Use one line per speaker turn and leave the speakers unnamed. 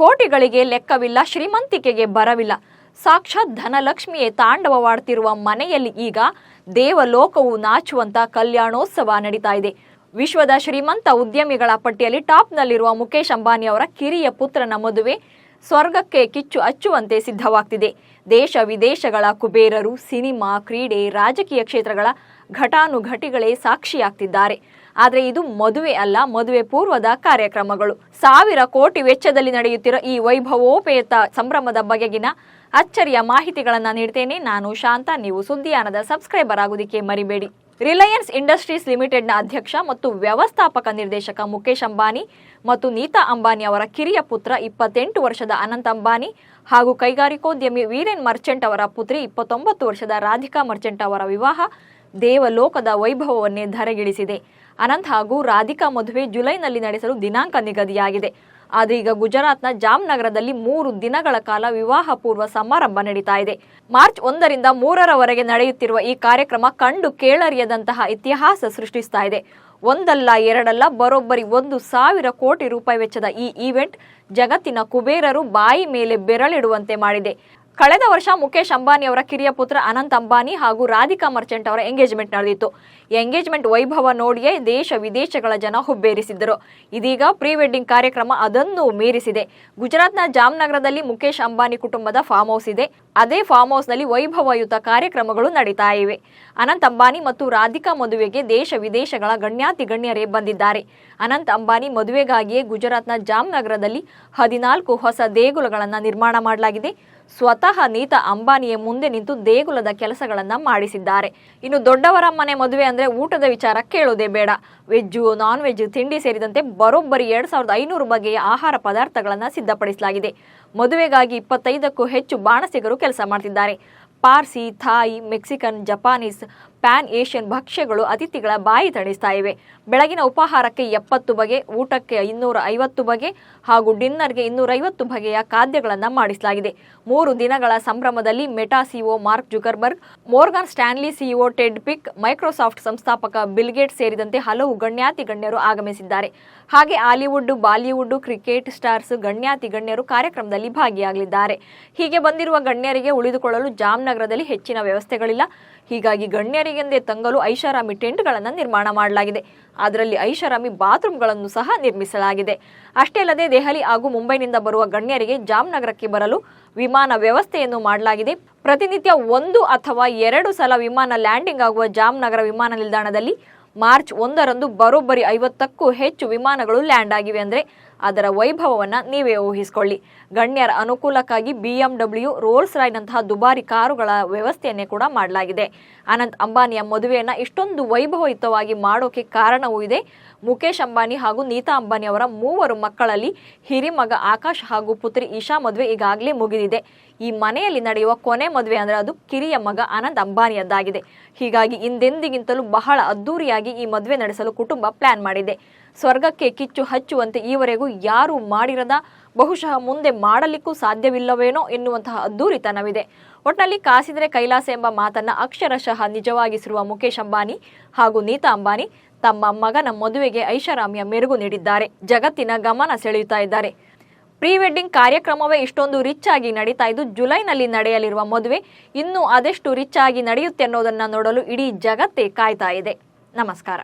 ಕೋಟಿಗಳಿಗೆ ಲೆಕ್ಕವಿಲ್ಲ, ಶ್ರೀಮಂತಿಕೆಗೆ ಬರವಿಲ್ಲ. ಸಾಕ್ಷಾತ್ ಧನಲಕ್ಷ್ಮಿಯೇ ತಾಂಡವವಾಡ್ತಿರುವ ಮನೆಯಲ್ಲಿ ಈಗ ದೇವಲೋಕವು ನಾಚುವಂತ ಕಲ್ಯಾಣೋತ್ಸವ ನಡೀತಾ ಇದೆ. ವಿಶ್ವದ ಶ್ರೀಮಂತ ಉದ್ಯಮಿಗಳ ಪಟ್ಟಿಯಲ್ಲಿ ಟಾಪ್ನಲ್ಲಿರುವ ಮುಖೇಶ್ ಅಂಬಾನಿ ಅವರ ಕಿರಿಯ ಪುತ್ರನ ಮದುವೆ ಸ್ವರ್ಗಕ್ಕೆ ಕಿಚ್ಚು ಹಚ್ಚುವಂತೆ ಸಿದ್ಧವಾಗ್ತಿದೆ. ದೇಶ ವಿದೇಶಗಳ ಕುಬೇರರು, ಸಿನಿಮಾ, ಕ್ರೀಡೆ, ರಾಜಕೀಯ ಕ್ಷೇತ್ರಗಳ ಘಟಾನುಘಟಿಗಳೇ ಸಾಕ್ಷಿಯಾಗ್ತಿದ್ದಾರೆ. ಆದರೆ ಇದು ಮದುವೆ ಅಲ್ಲ, ಮದುವೆ ಪೂರ್ವದ ಕಾರ್ಯಕ್ರಮಗಳು. ಸಾವಿರ ಕೋಟಿ ವೆಚ್ಚದಲ್ಲಿ ನಡೆಯುತ್ತಿರುವ ಈ ವೈಭವೋಪೇತ ಸಂಭ್ರಮದ ಬಗೆಗಿನ ಅಚ್ಚರಿಯ ಮಾಹಿತಿಗಳನ್ನು ನೀಡ್ತೇನೆ. ನಾನು ಶಾಂತ, ನೀವು ಸುದ್ದಿಯಾನದ ಸಬ್ಸ್ಕ್ರೈಬರ್ ಆಗುವುದಕ್ಕೆ ಮರಿಬೇಡಿ. ರಿಲಯನ್ಸ್ ಇಂಡಸ್ಟ್ರೀಸ್ ಲಿಮಿಟೆಡ್ನ ಅಧ್ಯಕ್ಷ ಮತ್ತು ವ್ಯವಸ್ಥಾಪಕ ನಿರ್ದೇಶಕ ಮುಖೇಶ್ ಅಂಬಾನಿ ಮತ್ತು ನೀತಾ ಅಂಬಾನಿ ಅವರ ಕಿರಿಯ ಪುತ್ರ ಇಪ್ಪತ್ತೆಂಟು ವರ್ಷದ ಅನಂತ್ ಅಂಬಾನಿ ಹಾಗೂ ಕೈಗಾರಿಕೋದ್ಯಮಿ ವೀರೇನ್ ಮರ್ಚೆಂಟ್ ಅವರ ಪುತ್ರಿ ಇಪ್ಪತ್ತೊಂಬತ್ತು ವರ್ಷದ ರಾಧಿಕಾ ಮರ್ಚೆಂಟ್ ಅವರ ವಿವಾಹ ದೇವಲೋಕದ ವೈಭವವನ್ನೇ ಧರೆಗಿಳಿಸಿದೆ. ಅನಂತ್ ಹಾಗೂ ರಾಧಿಕಾ ಮದುವೆ ಜುಲೈನಲ್ಲಿ ನಡೆಸಲು ದಿನಾಂಕ ನಿಗದಿಯಾಗಿದೆ. ಆದರೆ ಈಗ ಗುಜರಾತ್ನ ಜಾಮ್ನಗರದಲ್ಲಿ ಮೂರು ದಿನಗಳ ಕಾಲ ವಿವಾಹ ಪೂರ್ವ ಸಮಾರಂಭ ನಡೀತಾ ಇದೆ. ಮಾರ್ಚ್ ಒಂದರಿಂದ ಮೂರರವರೆಗೆ ನಡೆಯುತ್ತಿರುವ ಈ ಕಾರ್ಯಕ್ರಮ ಕಂಡು ಕೇಳರಿಯದಂತಹ ಇತಿಹಾಸ ಸೃಷ್ಟಿಸ್ತಾ ಇದೆ. ಒಂದಲ್ಲ, ಎರಡಲ್ಲ, ಬರೋಬ್ಬರಿ ಒಂದು ಸಾವಿರ ಕೋಟಿ ರೂಪಾಯಿ ವೆಚ್ಚದ ಈ ಈವೆಂಟ್ ಜಗತ್ತಿನ ಕುಬೇರರು ಬಾಯಿ ಮೇಲೆ ಬೆರಳಿಡುವಂತೆ ಮಾಡಿದೆ. ಕಳೆದ ವರ್ಷ ಮುಖೇಶ್ ಅಂಬಾನಿ ಅವರ ಕಿರಿಯ ಪುತ್ರ ಅನಂತ್ ಅಂಬಾನಿ ಹಾಗೂ ರಾಧಿಕಾ ಮರ್ಚೆಂಟ್ ಅವರ ಎಂಗೇಜ್ಮೆಂಟ್ ನಡೆದಿತ್ತು. ಎಂಗೇಜ್ಮೆಂಟ್ ವೈಭವ ನೋಡಿಯೇ ದೇಶ ವಿದೇಶಗಳ ಜನ ಹುಬ್ಬೇರಿಸಿದ್ದರು. ಇದೀಗ ಪ್ರೀ ವೆಡ್ಡಿಂಗ್ ಕಾರ್ಯಕ್ರಮ ಅದನ್ನು ಮೀರಿಸಿದೆ. ಗುಜರಾತ್ನ ಜಾಮ್ನಗರದಲ್ಲಿ ಮುಖೇಶ್ ಅಂಬಾನಿ ಕುಟುಂಬದ ಫಾರ್ಮ್ ಹೌಸ್ ಇದೆ. ಅದೇ ಫಾರ್ಮ್ ಹೌಸ್ನಲ್ಲಿ ವೈಭವಯುತ ಕಾರ್ಯಕ್ರಮಗಳು ನಡೀತಾ ಇವೆ. ಅನಂತ್ ಅಂಬಾನಿ ಮತ್ತು ರಾಧಿಕಾ ಮದುವೆಗೆ ದೇಶ ವಿದೇಶಗಳ ಗಣ್ಯಾತಿ ಗಣ್ಯರೇ ಬಂದಿದ್ದಾರೆ. ಅನಂತ್ ಅಂಬಾನಿ ಮದುವೆಗಾಗಿಯೇ ಗುಜರಾತ್ನ ಜಾಮ್ನಗರದಲ್ಲಿ ಹದಿನಾಲ್ಕು ಹೊಸ ದೇಗುಲಗಳನ್ನು ನಿರ್ಮಾಣ ಮಾಡಲಾಗಿದೆ. ಸ್ವತಃ ನೀತಾ ಅಂಬಾನಿಯೇ ಮುಂದೆ ನಿಂತು ದೇಗುಲದ ಕೆಲಸಗಳನ್ನ ಮಾಡಿಸಿದ್ದಾರೆ. ಇನ್ನು ದೊಡ್ಡವರ ಮನೆ ಮದುವೆ ಅಂದ್ರೆ ಊಟದ ವಿಚಾರ ಕೇಳೋದೇ ಬೇಡ. ವೆಜ್ಜು ನಾನ್ ವೆಜ್ ತಿಂಡಿ ಸೇರಿದಂತೆ ಬರೋಬ್ಬರಿ ಎರಡ್ ಸಾವಿರದ ಐನೂರು ಬಗೆಯ ಆಹಾರ ಪದಾರ್ಥಗಳನ್ನ ಸಿದ್ಧಪಡಿಸಲಾಗಿದೆ. ಮದುವೆಗಾಗಿ ಇಪ್ಪತ್ತೈದಕ್ಕೂ ಹೆಚ್ಚು ಬಾಣಸಿಗರು ಕೆಲಸ ಮಾಡ್ತಿದ್ದಾರೆ. Parsi, Thai, Mexican, Japanese pan Asian ಭಕ್ಷ್ಯಗಳು ಅತಿಥಿಗಳ ಬಾಯಿ ತಣಿಸ್ತಾ ಇವೆ. ಬೆಳಗಿನ ಉಪಹಾರಕ್ಕೆ ಎಪ್ಪತ್ತು ಬಗೆ, ಊಟಕ್ಕೆ ಇನ್ನೂರ ಐವತ್ತು ಬಗೆ ಹಾಗೂ ಡಿನ್ನರ್ಗೆ ಇನ್ನೂರೈವತ್ತು ಬಗೆಯ ಖಾದ್ಯಗಳನ್ನು ಮಾಡಿಸಲಾಗಿದೆ. ಮೂರು ದಿನಗಳ ಸಂಭ್ರಮದಲ್ಲಿ Meta CO Mark Zuckerberg, Morgan Stanley CEO Ted Pick, Microsoft ಸಂಸ್ಥಾಪಕ ಬಿಲ್ಗೇಟ್ ಸೇರಿದಂತೆ ಹಲವು ಗಣ್ಯಾತಿ ಗಣ್ಯರು ಆಗಮಿಸಿದ್ದಾರೆ. ಹಾಗೆ ಹಾಲಿವುಡ್, ಬಾಲಿವುಡ್, ಕ್ರಿಕೆಟ್ ಸ್ಟಾರ್ಸ್ ಗಣ್ಯಾತಿ ಗಣ್ಯರು ಕಾರ್ಯಕ್ರಮದಲ್ಲಿ ಭಾಗಿಯಾಗಲಿದ್ದಾರೆ. ಹೀಗೆ ಬಂದಿರುವ ಗಣ್ಯರಿಗೆ ಉಳಿದುಕೊಳ್ಳಲು ಜಾಮ್ನಗರದಲ್ಲಿ ಹೆಚ್ಚಿನ ವ್ಯವಸ್ಥೆಗಳಿಲ್ಲ. ಹೀಗಾಗಿ ಗಣ್ಯರಿಗೆಂದೇ ತಂಗಲು ಐಷಾರಾಮಿ ಟೆಂಟ್ಗಳನ್ನು ನಿರ್ಮಾಣ ಮಾಡಲಾಗಿದೆ. ಅದರಲ್ಲಿ ಐಷಾರಾಮಿ ಬಾತ್ರೂಮ್ಗಳನ್ನು ಸಹ ನಿರ್ಮಿಸಲಾಗಿದೆ. ಅಷ್ಟೇ ಅಲ್ಲದೆ ದೆಹಲಿ ಹಾಗೂ ಮುಂಬೈನಿಂದ ಬರುವ ಗಣ್ಯರಿಗೆ ಜಾಮ್ನಗರಕ್ಕೆ ಬರಲು ವಿಮಾನ ವ್ಯವಸ್ಥೆಯನ್ನು ಮಾಡಲಾಗಿದೆ. ಪ್ರತಿನಿತ್ಯ ಒಂದು ಅಥವಾ ಎರಡು ಸಲ ವಿಮಾನ ಲ್ಯಾಂಡಿಂಗ್ ಆಗುವ ಜಾಮ್ನಗರ ವಿಮಾನ ನಿಲ್ದಾಣದಲ್ಲಿ ಮಾರ್ಚ್ ಒಂದರಂದು ಬರೋಬ್ಬರಿ ಐವತ್ತಕ್ಕೂ ಹೆಚ್ಚು ವಿಮಾನಗಳು ಲ್ಯಾಂಡ್ ಆಗಿವೆ ಅಂದರೆ ಅದರ ವೈಭವವನ್ನು ನೀವೇ ಊಹಿಸಿಕೊಳ್ಳಿ. ಗಣ್ಯರ ಅನುಕೂಲಕ್ಕಾಗಿ ಬಿಎಂಡಬ್ಲ್ಯೂ ರೋಲ್ಸ್ ರಾಯ್ನಂತಹ ದುಬಾರಿ ಕಾರುಗಳ ವ್ಯವಸ್ಥೆಯನ್ನೇ ಕೂಡ ಮಾಡಲಾಗಿದೆ. ಅನಂತ್ ಅಂಬಾನಿಯ ಮದುವೆಯನ್ನು ಇಷ್ಟೊಂದು ವೈಭವಯುತವಾಗಿ ಮಾಡೋಕೆ ಕಾರಣವೂ ಇದೆ. ಮುಖೇಶ್ ಅಂಬಾನಿ ಹಾಗೂ ನೀತಾ ಅಂಬಾನಿ ಅವರ ಮೂವರು ಮಕ್ಕಳಲ್ಲಿ ಹಿರಿಮಗ ಆಕಾಶ್ ಹಾಗೂ ಪುತ್ರಿ ಇಶಾ ಮದುವೆ ಈಗಾಗಲೇ ಮುಗಿದಿದೆ. ಈ ಮನೆಯಲ್ಲಿ ನಡೆಯುವ ಕೊನೆ ಮದುವೆ ಅಂದರೆ ಅದು ಕಿರಿಯ ಮಗ ಅನಂತ್ ಅಂಬಾನಿಯದ್ದಾಗಿದೆ. ಹೀಗಾಗಿ ಹಿಂದೆಂದಿಗಿಂತಲೂ ಬಹಳ ಅದ್ದೂರಿಯಾಗಿ ಈ ಮದುವೆ ನಡೆಸಲು ಕುಟುಂಬ ಪ್ಲಾನ್ ಮಾಡಿದೆ. ಸ್ವರ್ಗಕ್ಕೆ ಕಿಚ್ಚು ಹಚ್ಚುವಂತೆ ಈವರೆಗೂ ಯಾರು ಮಾಡಿರದ ಬಹುಶಃ ಮುಂದೆ ಮಾಡಲಿಕ್ಕೂ ಸಾಧ್ಯವಿಲ್ಲವೇನೋ ಎನ್ನುವಂತಹ ಅದ್ದೂರಿತನವಿದೆ. ಒಟ್ನಲ್ಲಿ ಕಾಸಿದರೆ ಕೈಲಾಸ ಎಂಬ ಮಾತನ್ನ ಅಕ್ಷರಶಃ ನಿಜವಾಗಿಸಿರುವ ಮುಖೇಶ್ ಅಂಬಾನಿ ಹಾಗೂ ನೀತಾ ಅಂಬಾನಿ ತಮ್ಮ ಮಗನ ಮದುವೆಗೆ ಐಷಾರಾಮಿಯ ಮೆರುಗು ನೀಡಿದ್ದಾರೆ. ಜಗತ್ತಿನ ಗಮನ ಸೆಳೆಯುತ್ತಾ ಇದ್ದಾರೆ. ಪ್ರೀ ವೆಡ್ಡಿಂಗ್ ಕಾರ್ಯಕ್ರಮವೇ ಇಷ್ಟೊಂದು ರಿಚ್ ಆಗಿ ನಡೀತಾ ಇದ್ದು, ಜುಲೈನಲ್ಲಿ ನಡೆಯಲಿರುವ ಮದುವೆ ಇನ್ನೂ ಅದೆಷ್ಟು ರಿಚ್ ಆಗಿ ನಡೆಯುತ್ತೆ ಅನ್ನೋದನ್ನ ನೋಡಲು ಇಡೀ ಜಗತ್ತೇ ಕಾಯ್ತಾ ಇದೆ. ನಮಸ್ಕಾರ.